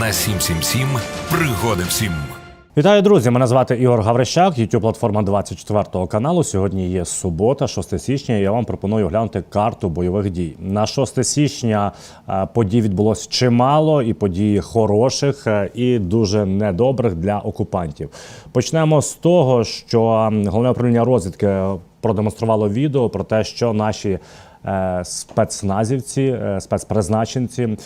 на 777 пригоди всім. Вітаю, друзі! Мене звати Ігор Гаврищак, youtube платформа 24 каналу. Сьогодні є субота, 6 січня. і Я вам пропоную глянути карту бойових дій. На 6 січня е, подій відбулось чимало, і подій хороших, е, і дуже недобрих для окупантів. Почнемо з того, що головне управління розвідки продемонструвало відео про те, що наші спецназівці, е, спецпризначенці е,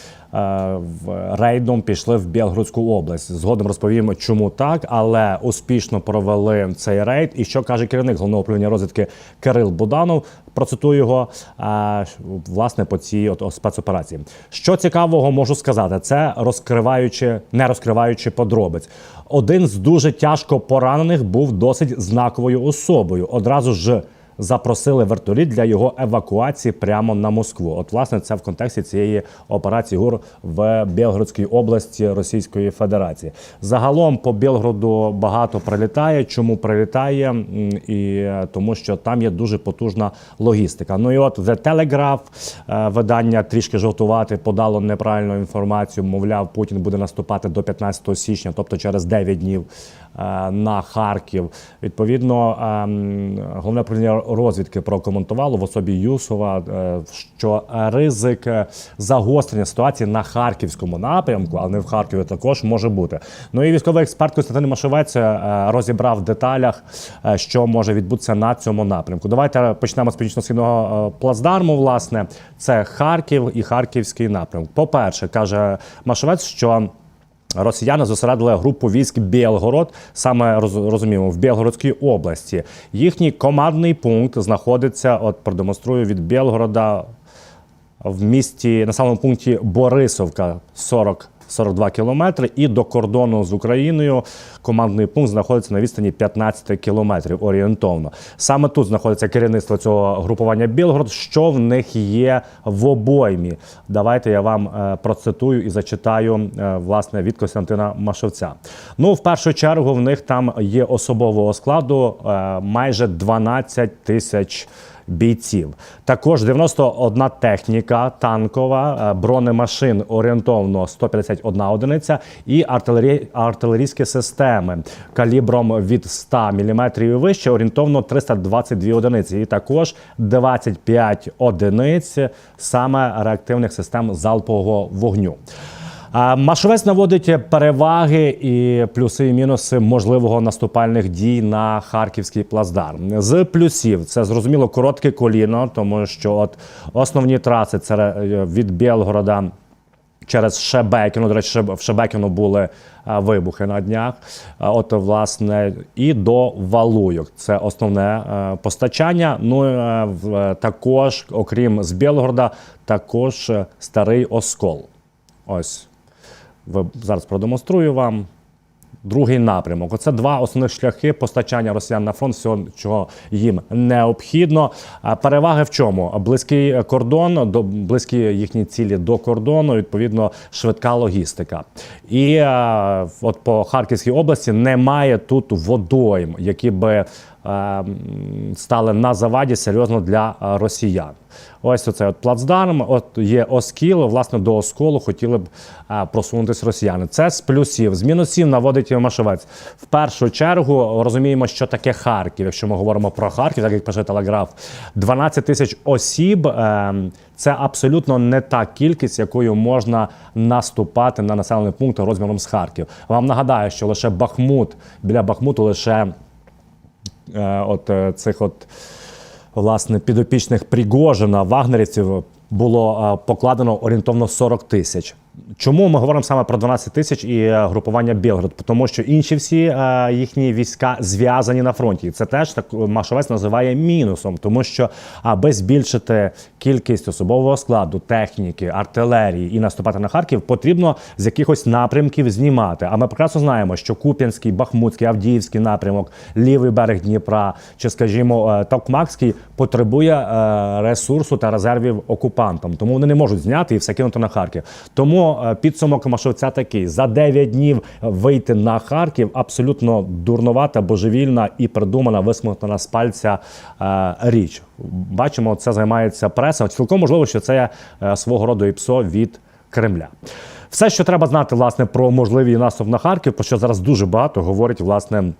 рейдом пішли в Білгородську область. Згодом розповім, чому так, але успішно провели цей рейд. І що каже керівник головного управління розвідки Кирил Буданов. Процитую його е, власне по цій от, спецоперації. Що цікавого можу сказати, це розкриваючи, не розкриваючи подробиць. Один з дуже тяжко поранених був досить знаковою особою. Одразу ж запросили вертоліт для його евакуації прямо на Москву. От, власне, це в контексті цієї операції ГУР в Білгородській області Російської Федерації. Загалом по Білгороду багато прилітає. Чому прилітає? І е, тому, що там є дуже потужна логістика. Ну і от The Telegraph, е, видання трішки жовтувати, подало неправильну інформацію. Мовляв, Путін буде наступати до 15 січня, тобто через 9 днів е, на Харків. Відповідно, ем, головне управління розвідки прокоментувало в особі Юсова, е, що ризик е, загострення ситуації на харківському напрямку, але не в Харкові, також може бути. Ну і військовий експерт Костянтин Машовець е, розібрав в деталях, що може відбутися на цьому напрямку. Давайте почнемо з північно-східного плацдарму. Власне, це Харків і Харківський напрямок. По-перше, каже Машовець, що Росіяни зосередили групу військ Білгород, саме роз- розуміємо, в Білгородській області. Їхній командний пункт знаходиться, от продемонструю від Білгорода в місті на самому пункті Борисовка 40 42 кілометри, і до кордону з Україною командний пункт знаходиться на відстані 15 кілометрів орієнтовно. Саме тут знаходиться керівництво цього групування Білгород. Що в них є в обоймі? Давайте я вам е, процитую і зачитаю е, власне від Костянтина Машовця. Ну, в першу чергу, в них там є особового складу е, майже 12 тисяч бійців. Також 91 техніка танкова, е, бронемашин орієнтовно 151 одиниця і артилері... артилерійські системи калібром від 100 мм і вище орієнтовно 322 одиниці. І також 25 одиниць саме реактивних систем залпового вогню. Машовець наводить переваги і плюси і мінуси можливого наступальних дій на харківський плацдарм. З плюсів це зрозуміло коротке коліно, тому що от основні траси це е, від Білгорода. Через Шебекіно, до речі, в Шебекіно були вибухи на днях. От, власне, і до Валуйок. Це основне е, постачання. Ну е, е, також, окрім з Білгорода, також е, старий оскол. Ось зараз продемонструю вам. Другий напрямок. Оце два основних шляхи постачання росіян на фронт, всього, чого їм необхідно. Переваги в чому? Близький кордон, до близькі їхні цілі до кордону, відповідно, швидка логістика. І от по Харківській області немає тут водойм, які би стали на заваді серйозно для е, росіян. Ось оцей от плацдарм, от є оскіл, власне, до осколу хотіли б е, просунутися росіяни. Це з плюсів. З мінусів наводить Машовець. В першу чергу розуміємо, що таке Харків. Якщо ми говоримо про Харків, так як пише Телеграф, 12 тисяч осіб. е, Це абсолютно не та кількість, якою можна наступати на населений пункт розміром з Харків. Вам нагадаю, що лише Бахмут біля Бахмуту лише от е, цих от власне підопічних Пригожина, вагнерівців було е, покладено орієнтовно 40 тисяч. Чому ми говоримо саме про 12 тисяч і е, групування Білгород? Тому що інші всі е, їхні війська зв'язані на фронті. Це теж так Машовець називає мінусом, тому що аби збільшити кількість особового складу, техніки, артилерії і наступати на Харків, потрібно з якихось напрямків знімати. А ми прекрасно знаємо, що Куп'янський, Бахмутський, Авдіївський напрямок, лівий берег Дніпра чи, скажімо, е, Токмакський потребує е, ресурсу та резервів окупантам. Тому вони не можуть зняти і все кинути на Харків. Тому е, підсумок Машовця такий: за 9 днів вийти на Харків абсолютно дурновата, божевільна і придумана, висмоктана з пальця е, річ. Бачимо, це займається преса. Цілком можливо, що це е, свого роду ІПСО від Кремля. Все, що треба знати, власне, про можливий наступ на Харків, про що зараз дуже багато говорить, власне.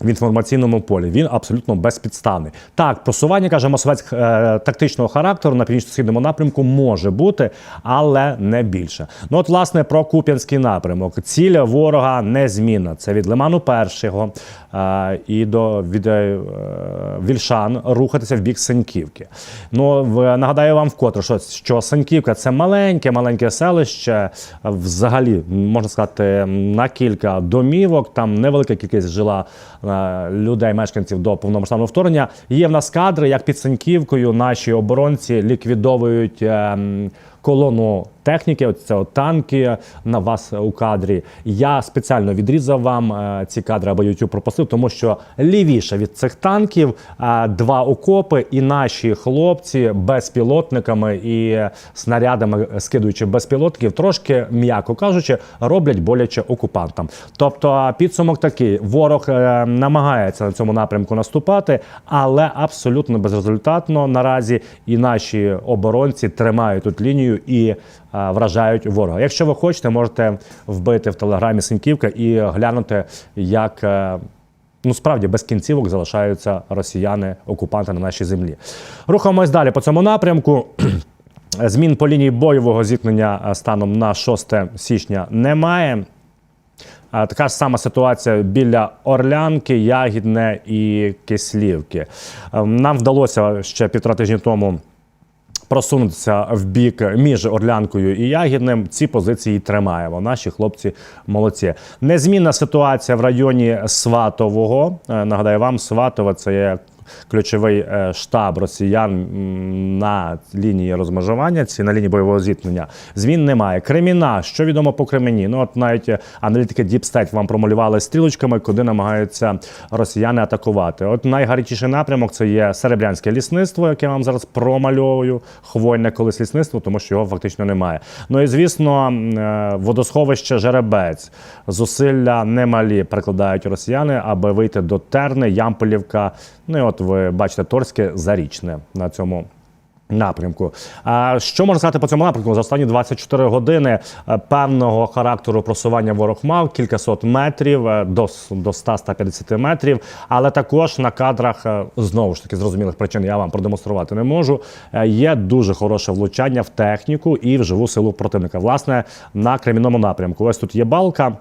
В інформаційному полі він абсолютно безпідставний. Так, просування каже Мосовець е, тактичного характеру на північно-східному напрямку може бути, але не більше. Ну от, власне, про Куп'янський напрямок. Ціль ворога незмінна. Це від Лиману першого е, і до від е, Вільшан рухатися в бік Саньківки. Ну в, нагадаю вам вкотре, що, що Саньківка це маленьке, маленьке селище. Взагалі можна сказати на кілька домівок. Там невелика кількість жила людей, мешканців до повномасштабного вторгнення. Є в нас кадри, як під Саньківкою наші оборонці ліквідовують. е, Колону техніки, от це от танки на вас у кадрі. Я спеціально відрізав вам е, ці кадри, аби YouTube пропустив, тому що лівіше від цих танків е, два окопи, і наші хлопці безпілотниками і снарядами, е, скидуючи безпілотників, трошки, м'яко кажучи, роблять боляче окупантам. Тобто підсумок такий: ворог е, намагається на цьому напрямку наступати, але абсолютно безрезультатно наразі. І наші оборонці тримають тут лінію і е, вражають ворога. Якщо ви хочете, можете вбити в телеграмі Синьківка і глянути, як. е, Ну, справді без кінцівок залишаються росіяни-окупанти на нашій землі. Рухаємось далі по цьому напрямку. Змін по лінії бойового зіткнення е, станом на 6 січня немає. Така ж сама ситуація біля Орлянки, Ягідне і Кислівки. Нам вдалося ще півтора тижні тому просунутися в бік між Орлянкою і Ягідним. Ці позиції тримаємо. Наші хлопці молодці. Незмінна ситуація в районі Сватового. Е, Нагадаю вам, Сватове це є. Ключовий е, штаб росіян на лінії розмежування, ці на лінії бойового зіткнення. Змін немає. Креміна, що відомо по Кремені? Ну от навіть е, аналітики Deep State вам промалювали стрілочками, куди намагаються росіяни атакувати. От найгарячіший напрямок це є серебрянське лісництво, яке я вам зараз промальовую. Хвойне колись лісництво, тому що його фактично немає. Ну і звісно, е, водосховище Жеребець. Зусилля немалі прикладають росіяни, аби вийти до Терни, Ямполівка. Ну і от ви бачите Торське зарічне на цьому. Напрямку. А що можна сказати по цьому напрямку? За останні 24 години е, певного характеру просування ворог мав кількасот метрів е, до, до 100-150 метрів. Але також на кадрах е, знову ж таки зрозумілих причин я вам продемонструвати не можу. Є дуже хороше влучання в техніку і в живу силу противника. Власне, на кремінному напрямку. Ось тут є балка.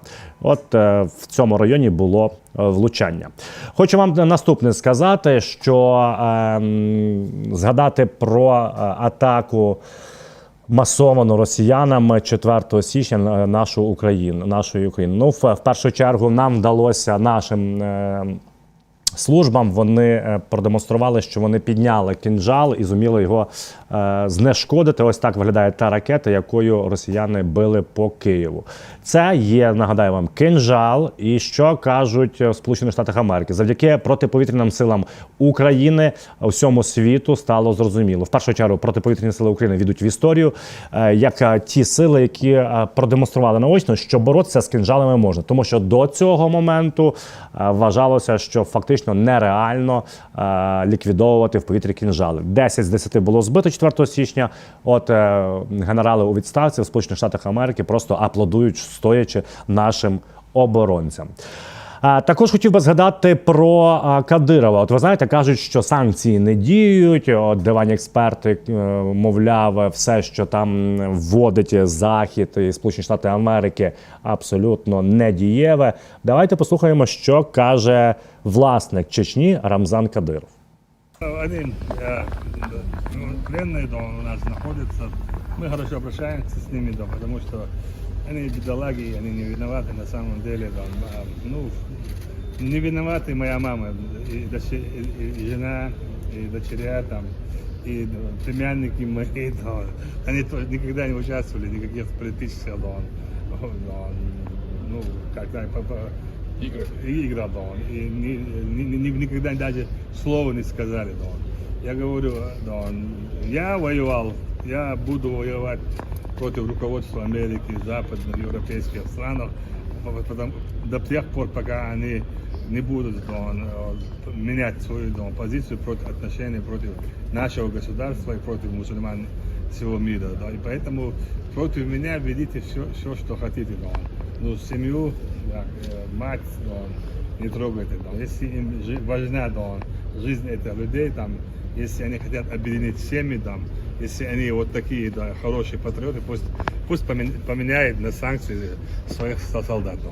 От в цьому районі було влучання. Хочу вам наступне сказати, що ем, згадати про е, атаку. Масовано росіянами 4 січня нашу Україну, нашої України. Ну, в, першу чергу нам вдалося нашим е, службам. Вони е, продемонстрували, що вони підняли кінжал і зуміли його е, знешкодити. Ось так виглядає та ракета, якою росіяни били по Києву. Це є, нагадаю вам, кинжал. І що кажуть в Сполучених Штатах Америки, завдяки протиповітряним силам України усьому світу стало зрозуміло. В першу чергу протиповітряні сили України війдуть в історію е, як е, ті сили, які е, продемонстрували наочно, що боротися з кинжалами можна, тому що до цього моменту е, вважалося, що фактично нереально е, ліквідовувати в повітрі кінжали. 10 з 10 було збито 4 січня. От е, генерали у відставці в Сполучених Штатах Америки просто аплодують, стоячи нашим оборонцям. Також хотів би згадати про Кадирова. От ви знаєте, кажуть, що санкції не діють. От дивані експерти, е, мовляв, все, що там вводить Захід і Сполучені Штати Америки, абсолютно не дієве. Давайте послухаємо, що каже власник Чечні Рамзан Кадиров. Они э, ну, пленные да, у нас находятся. Мы хорошо обращаемся с ними, да, потому что они бедолаги, они не виноваты на самом деле. А, ну, не виноваты моя мама, и, доче- и- жена, и дочеря там, и племянники мои, да, они то- никогда не участвовали в никаких политических, да, да, ну, когда по- по- Игры. игра, да, он. и ни- ни- ни- никогда даже слова не сказали, да. он. Я говорю, да, он, я воевал, я буду воевать против руководства Америки, западноевропейских стран, потому, до тех пор, пока они не будут да, он, э, менять свою да, позицию против отношений против нашего государства и против мусульман всего мира. Да, и поэтому против меня ведите все, все что хотите. Да. Ну, семью, да, э, мать, да, не трогайте. Да. Если им жи- важна да, жизнь этих людей, там, если они хотят объединить семьи, там, если они вот такие да, хорошие патриоты, пусть, пусть помен- поменяют на санкции своих солдат. Да.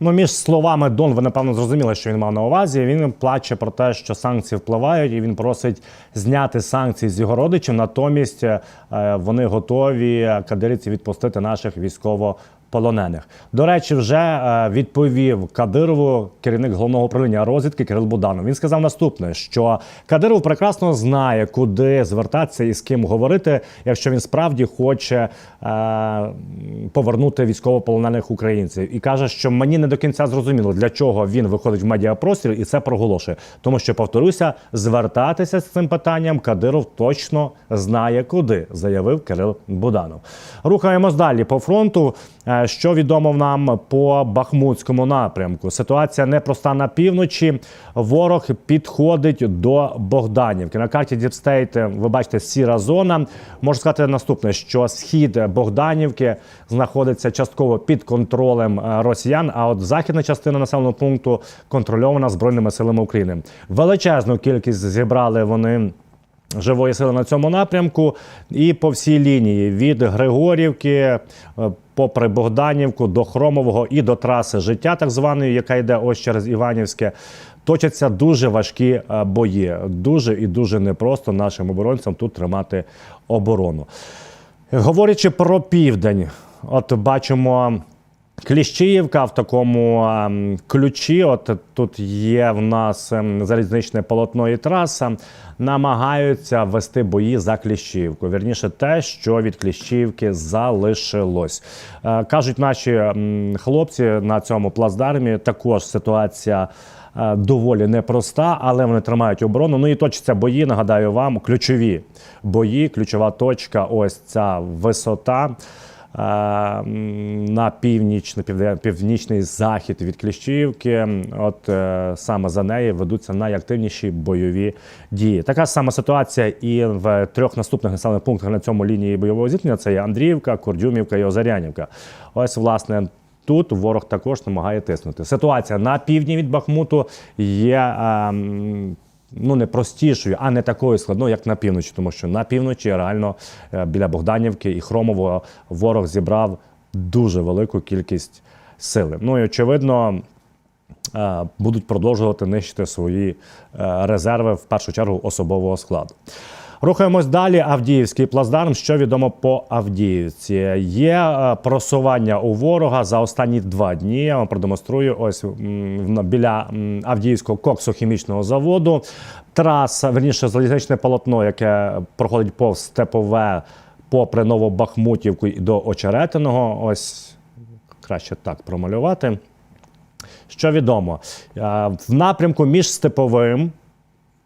Ну, між словами Дон, ви напевно зрозуміли, що він мав на увазі. Він плаче про те, що санкції впливають, і він просить зняти санкції з його родичів. Натомість е, вони готові е, кадирівці відпустити наших військовополонених. До речі, вже е, відповів Кадирову керівник головного управління розвідки Кирил Буданов. Він сказав наступне: що Кадиров прекрасно знає, куди звертатися і з ким говорити, якщо він справді хоче е, повернути військовополонених українців, і каже, що мені не до кінця зрозуміло, для чого він виходить в медіапростір і це проголошує. Тому що повторюся, звертатися з цим питанням Кадиров точно знає куди, заявив Кирил Буданов. Рухаємось далі по фронту. Е, Що відомо нам по Бахмутському напрямку? Ситуація непроста на півночі. Ворог підходить до Богданівки. На карті Діпстейт ви бачите сіра зона. Можу сказати наступне: що схід Богданівки знаходиться частково під контролем е, росіян. А от західна частина населеного пункту контрольована збройними силами України. Величезну кількість зібрали вони живої сили на цьому напрямку і по всій лінії від Григорівки. е, Попри Богданівку до Хромового і до траси життя, так званої, яка йде ось через Іванівське, точаться дуже важкі е, бої. Дуже і дуже непросто нашим оборонцям тут тримати оборону. Говорячи про південь, от бачимо. Кліщіївка в такому ем, ключі. От тут є в нас ем, залізничне полотно і траса. Намагаються вести бої за Кліщіївку. Вірніше, те, що від Кліщіївки залишилось. Е, кажуть наші м, хлопці на цьому плацдармі. Також ситуація. е, Доволі непроста, але вони тримають оборону. Ну і точаться бої. Нагадаю вам, ключові бої, ключова точка. Ось ця висота на північ, на північний захід від Кліщівки. От е, саме за неї ведуться найактивніші бойові дії. Така сама ситуація і в трьох наступних населених пунктах на цьому лінії бойового зіткнення. Це є Андріївка, Кордюмівка і Озарянівка. Ось власне. Тут ворог також намагає тиснути. Ситуація на півдні від Бахмуту є ем, ну не простішою, а не такою складною, як на півночі, тому що на півночі реально е, біля Богданівки і Хромового ворог зібрав дуже велику кількість сили. Ну і очевидно. е, Будуть продовжувати нищити свої е, резерви в першу чергу особового складу. Рухаємось далі. Авдіївський плацдарм. Що відомо по Авдіївці? Є е, просування у ворога за останні два дні. Я вам продемонструю ось біля Авдіївського коксохімічного заводу. Траса, верніше, залізничне полотно, яке проходить повз Степове попри Новобахмутівку і до Очеретиного. Ось краще так промалювати. Що відомо, Е, в напрямку між Степовим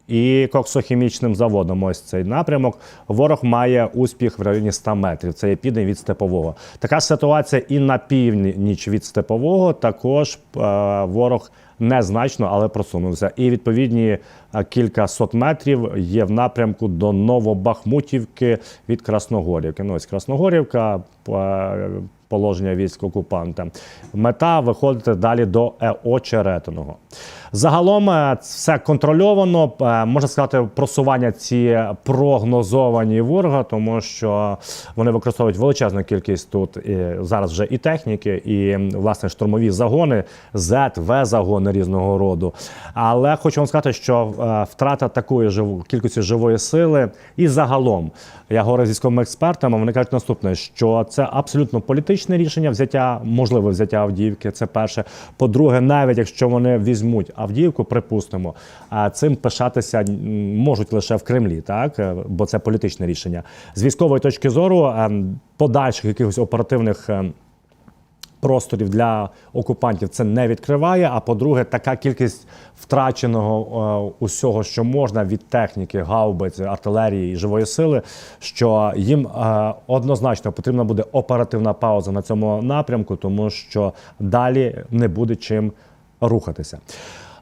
і коксохімічним заводом. Ось цей напрямок. Ворог має успіх в районі 100 метрів. Це є південь від степового. Така ситуація і на північ від степового. Також е, ворог незначно, але просунувся. І відповідні е, кілька сот метрів є в напрямку до Новобахмутівки від Красногорівки. Ну ось Красногорівка. Положення військ окупанта. Мета виходити далі до Очеретиного. Загалом е, все контрольовано. Е, Можна сказати, просування ці прогнозовані ворога, тому що вони використовують величезну кількість тут і зараз вже і техніки, і власне штурмові загони, Z, В загони різного роду. Але хочу вам сказати, що е, втрата такої жив... кількості живої сили і загалом я говорю з військовими експертами. Вони кажуть наступне, що це абсолютно політичне рішення взяття, можливе взяття Авдіївки. Це перше. По-друге, навіть якщо вони візьмуть Авдіївку, припустимо, а цим пишатися можуть лише в Кремлі, так Е, бо це політичне рішення. З військової точки зору ем, подальших якихось оперативних. Просторів для окупантів це не відкриває. А по-друге, така кількість втраченого е, усього, що можна від техніки, гаубиць, артилерії і живої сили, що їм е, однозначно потрібна буде оперативна пауза на цьому напрямку, тому що далі не буде чим рухатися.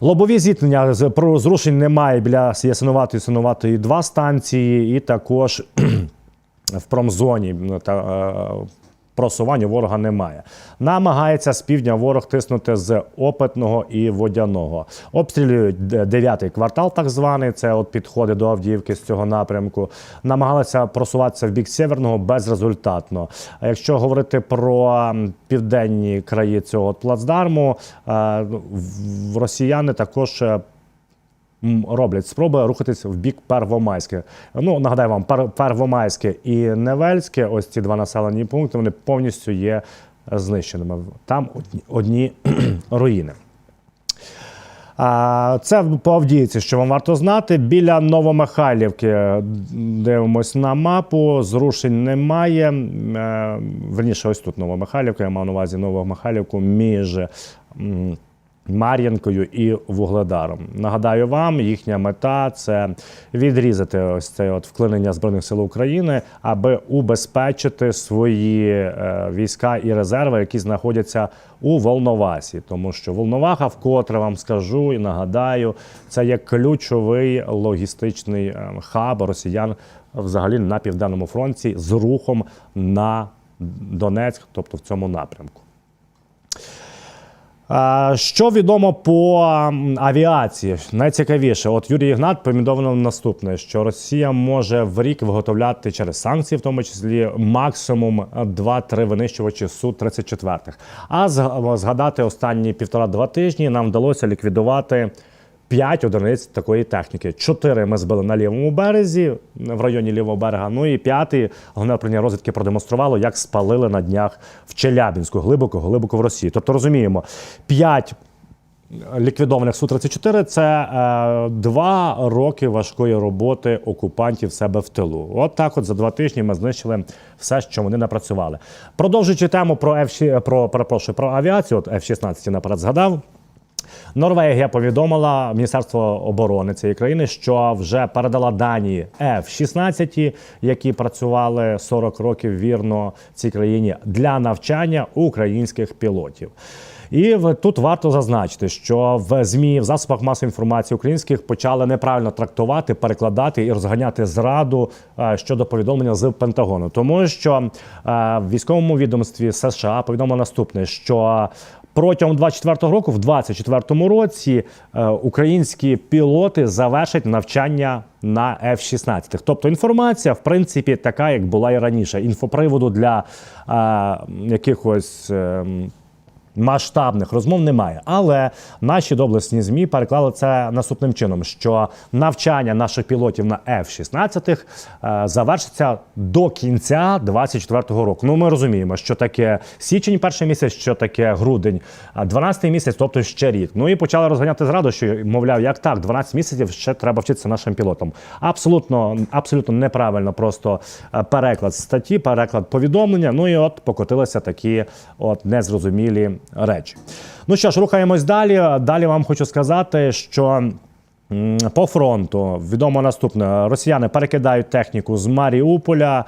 Лобові зіткнення з зрушень немає біля Ясиноватої Синоватої два станції, і також в промзоні ну, та, е, просування ворога немає. Намагається з півдня ворог тиснути з опитного і водяного. Обстрілюють дев'ятий квартал, так званий. Це от підходи до Авдіївки з цього напрямку. Намагалися просуватися в бік северного безрезультатно. А якщо говорити про південні краї цього плацдарму, е, росіяни також. Е, роблять спроби рухатись в бік Первомайське. Ну нагадаю вам, Первомайське і Невельське, ось ці два населені пункти, вони повністю є знищеними. Там одні, руїни. Це по Авдіївці, що вам варто знати. Біля Новомихайлівки дивимось на мапу. Зрушень немає. Е, Верніше, ось тут Новомихайлівка. Я мав на увазі Новомихайлівку між м, Мар'їнкою і Вугледаром. Нагадаю вам, їхня мета це відрізати ось це от вклинення збройних сил України, аби убезпечити свої е, війська і резерви, які знаходяться у Волновасі. Тому що Волноваха, вкотре вам скажу і нагадаю, це є ключовий логістичний е, хаб росіян взагалі на південному фронті з рухом на Донецьк, тобто в цьому напрямку. Що відомо по авіації? Найцікавіше, от Юрій Ігнат помідовано наступне: що Росія може в рік виготовляти через санкції, в тому числі максимум 2-3 винищувачі су 34 А згадати останні півтора-два тижні нам вдалося ліквідувати. 5 одиниць такої техніки. Чотири ми збили на лівому березі, в районі лівого берега. Ну і п'ятий головне управління розвідки продемонструвало, як спалили на днях в Челябінську, глибоко, глибоко в Росії. Тобто розуміємо, 5 ліквідованих Су-34 – це е, два роки важкої роботи окупантів себе в тилу. От так, от за два тижні ми знищили все, що вони напрацювали. Продовжуючи тему про F, про перепрошую про авіацію, от F-16 наперед згадав. Норвегія повідомила Міністерство оборони цієї країни, що вже передала дані F-16, які працювали 40 років вірно цій країні для навчання українських пілотів. І тут варто зазначити, що в змі в засобах масової інформації українських почали неправильно трактувати, перекладати і розганяти зраду е, щодо повідомлення з Пентагону, тому що е, в військовому відомстві США повідомило наступне, що Протягом 24-го року, в 24-му році, е, українські пілоти завершать навчання на F-16. Тобто інформація, в принципі, така, як була і раніше. Інфоприводу для е, якихось. е, Масштабних розмов немає, але наші доблесні змі переклали це наступним чином: що навчання наших пілотів на F-16 е, завершиться до кінця 24-го року. Ну, ми розуміємо, що таке січень, перший місяць, що таке грудень, а 12-й місяць, тобто ще рік. Ну і почали розганяти зраду, що мовляв, як так, 12 місяців ще треба вчитися нашим пілотам. Абсолютно, абсолютно неправильно, просто е, переклад статті, переклад повідомлення. Ну і от покотилися такі от незрозумілі речі. Ну що ж, рухаємось далі. Далі вам хочу сказати, що. По фронту відомо наступне: росіяни перекидають техніку з Маріуполя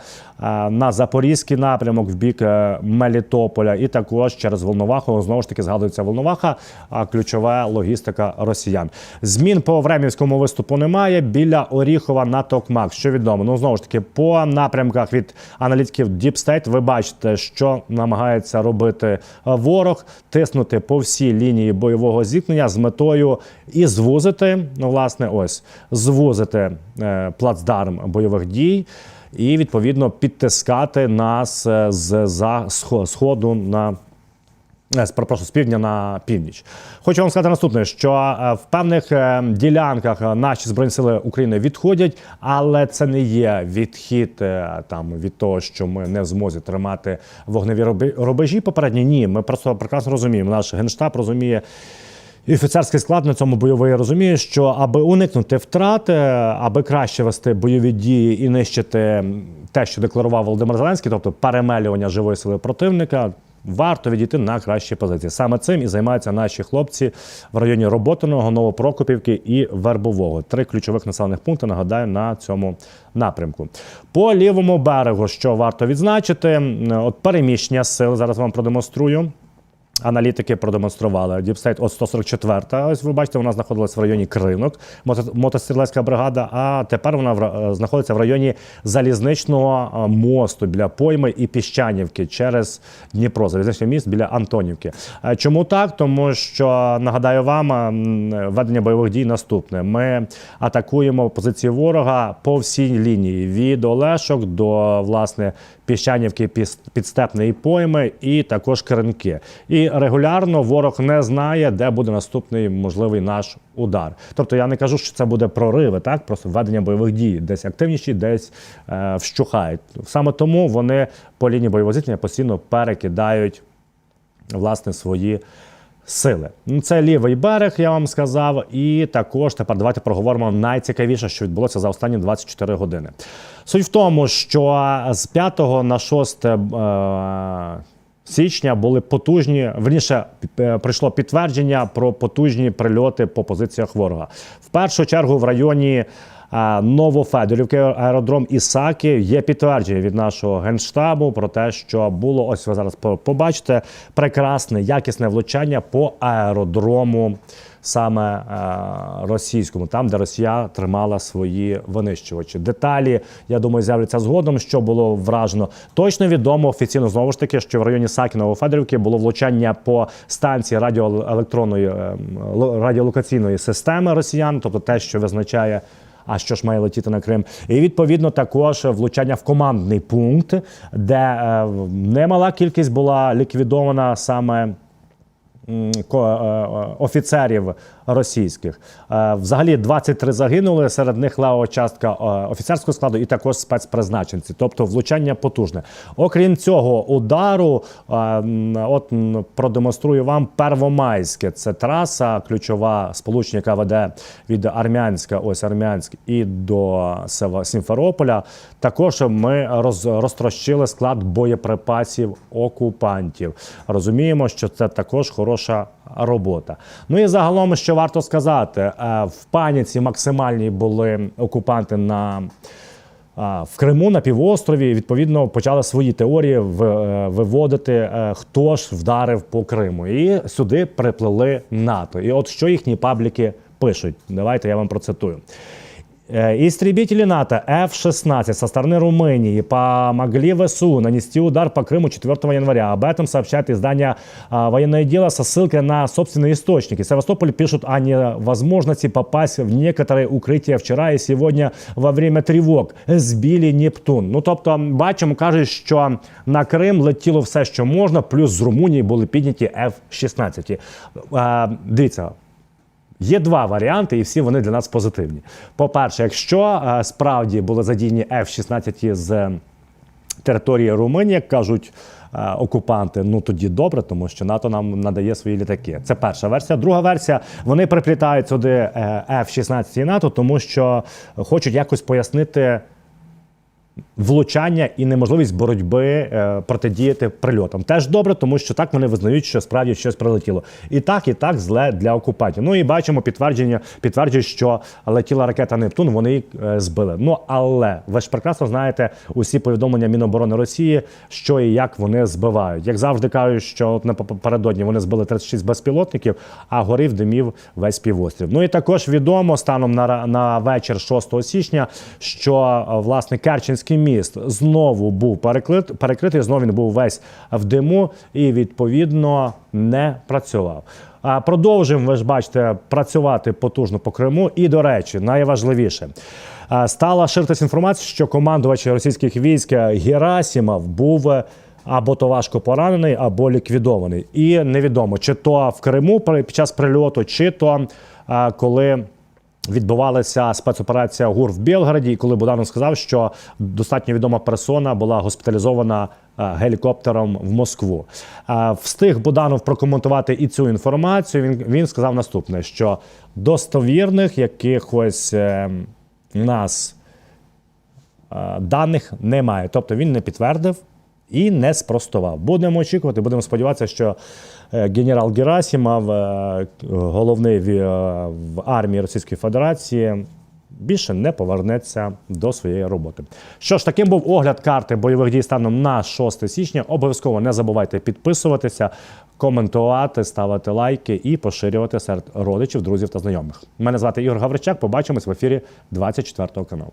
на запорізький напрямок в бік е, Мелітополя, і також через Волноваху знову ж таки згадується Волноваха, а ключова логістика росіян. Змін по Времівському виступу немає. Біля Оріхова на Токмак. Що відомо? Ну знову ж таки, по напрямках від аналітиків Deep State ви бачите, що намагається робити е, ворог, тиснути по всій лінії бойового зіткнення з метою і звузити, ну власне, ось звузити е, плацдарм бойових дій. І відповідно підтискати нас е, з за сходу на Е, з- півдня на північ. Хочу вам сказати наступне, що е, в певних ділянках наші збройні сили України відходять, але це не є відхід там від того, що ми не в змозі тримати вогневі рубежі. Попередні ні, ми просто прекрасно розуміємо. Наш генштаб розуміє. І офіцерський склад на цьому бойовий розуміє, що аби уникнути втрат, е, аби краще вести бойові дії і нищити те, що декларував Володимир Зеленський, тобто перемелювання живої сили противника, варто відійти на кращі позиції. Саме цим і займаються наші хлопці в районі Роботиного, Новопрокопівки і Вербового. Три ключових населених пункти нагадаю на цьому напрямку. По лівому берегу, що варто відзначити, от переміщення сил зараз вам продемонструю. Аналітики продемонстрували. Діпстейт от 144, ось ви бачите, вона знаходилась в районі Кринок, мото- мотострілецька бригада, а тепер вона е, знаходиться в райоі залізничного е, мосту біля Пойми і Піщанівки через Дніпро, залізничний міст біля Антонівки. Е, Чому так? Тому що нагадаю вам, ведення бойових дій наступне. Ми атакуємо позиції ворога по всій лінії від Олешок до власне Піщанівки, Підстепної пойми і також Кринки. І регулярно ворог не знає, де буде наступний можливий наш удар. Тобто я не кажу, що це буде прориви, так просто ведення бойових дій, десь активніші, десь е, вщухають. Саме тому вони по лінії бойового зіткнення постійно перекидають власне свої. Сили. Ну, Це лівий берег, я вам сказав. І також тепер давайте проговоримо найцікавіше, що відбулося за останні 24 години. Суть в тому, що з 5 на 6 е, січня були потужні, верніше е, прийшло підтвердження про потужні прильоти по позиціях ворога. В першу чергу в районі Новофедорівки, аеродром Ісаки. Є підтвердження від нашого генштабу про те, що було ось ви зараз по- побачите прекрасне, якісне влучання по аеродрому. Саме е, російському, там, де Росія тримала свої винищувачі. Деталі, я думаю, з'являться згодом, що було вражено. Точно відомо офіційно знову ж таки, що в районі Сакіново Федорівки було влучання по станції радіоелектронної е, радіолокаційної системи росіян, тобто те, що визначає. А що ж має летіти на Крим? І відповідно також влучання в командний пункт, де е, немала кількість була ліквідована саме офіцерів російських. Е, Взагалі 23 загинули, серед них лева частка е, офіцерського складу і також спецпризначенці, тобто влучання потужне. Окрім цього, удару, е, от продемонструю вам Первомайське. Це траса ключова сполучення, яка веде від Армянська, ось Армянськ, і до Сімферополя. Також ми роз, розтрощили склад боєприпасів окупантів. Розуміємо, що це також хороша робота. Ну і загалом, що варто сказати, е, в паніці максимальні були окупанти на. В Криму на півострові відповідно почали свої теорії е, виводити, е, хто ж вдарив по Криму. І сюди приплили НАТО. І от що їхні пабліки пишуть. Давайте я вам процитую. Э, Истребители НАТО F-16 со стороны Румынии помогли ВСУ нанести удар по Крыму 4 января. Об этом сообщает издание а, «Военное дело» со ссылкой на собственные источники. Севастополь пишут о невозможности попасть в некоторые укрытия вчера и сегодня во время тривог. Збили Нептун. Ну, тобто, бачимо, кажуть, що на Крим летіло все, що можна, плюс з Румунії були підняті F-16. Е, Дивіться, Є два варіанти, і всі вони для нас позитивні. По-перше, якщо е, справді були задіяні F-16 з е, території Румунії, як кажуть е, окупанти, ну тоді добре, тому що НАТО нам надає свої літаки. Це перша версія. Друга версія вони приплітають сюди е, F-16 і НАТО, тому що хочуть якось пояснити. Влучання і неможливість боротьби е, протидіяти прильотам. Теж добре, тому що так вони визнають, що справді щось прилетіло. І так, і так зле для окупантів. Ну і бачимо підтвердження, підтверджують, що летіла ракета Нептун, вони її е, збили. Ну але ви ж прекрасно знаєте усі повідомлення Міноборони Росії, що і як вони збивають. Як завжди кажуть, що от напередодні вони збили 36 безпілотників, а горів димів весь півострів. Ну і також відомо станом на, на вечір 6 січня, що е, власне Керченський міст знову був перекрит, перекритий, знову він був весь в диму і відповідно не працював. А Продовжуємо, ви ж бачите, працювати потужно по Криму. І, до речі, найважливіше. Стала ширитися інформація, що командувач російських військ Герасімов був е, або то важко поранений, або ліквідований. І невідомо, чи то в Криму під час прильоту, чи то коли. Відбувалася спецоперація ГУР в Білграді, і коли Буданов сказав, що достатньо відома персона була госпіталізована е, гелікоптером в Москву. Е, Встиг Буданов прокоментувати і цю інформацію. Він, він сказав наступне: що достовірних якихось е, нас даних немає. Тобто він не підтвердив і не спростував. Будемо очікувати, будемо сподіватися, що е, генерал Герасимов, е, головний е, в армії Російської Федерації, більше не повернеться до своєї роботи. Що ж, таким був огляд карти бойових дій станом на 6 січня. Обов'язково не забувайте підписуватися, коментувати, ставити лайки і поширювати серед родичів, друзів та знайомих. Мене звати Ігор Гавричак. Побачимось в ефірі 24 каналу.